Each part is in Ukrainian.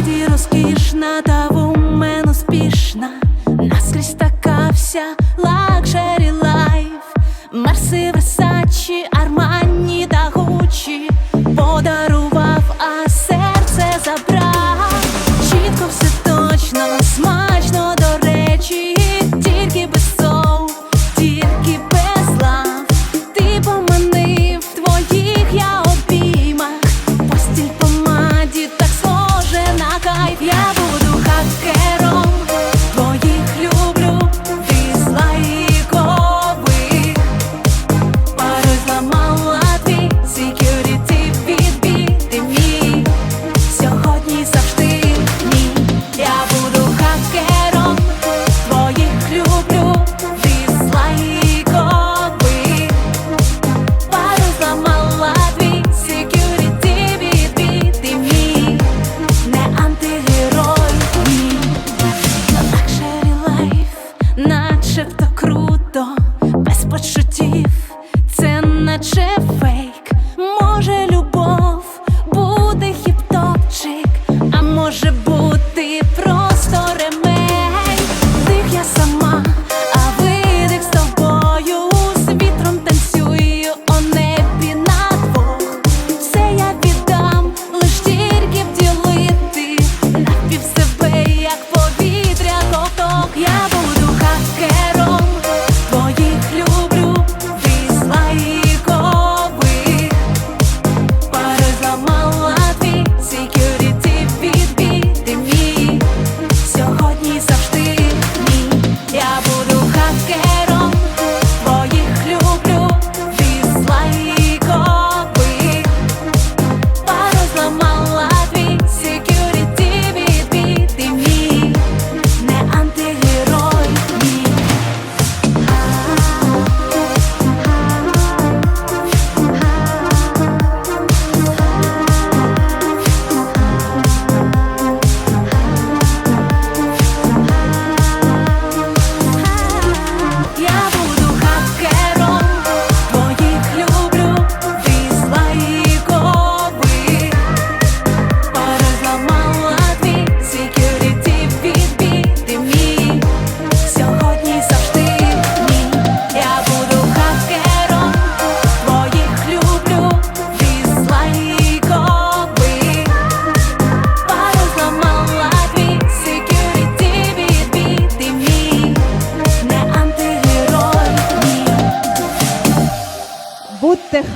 леді розкішна, та в мене успішна, наскрізь така вся лакше. that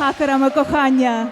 хакерами кохання.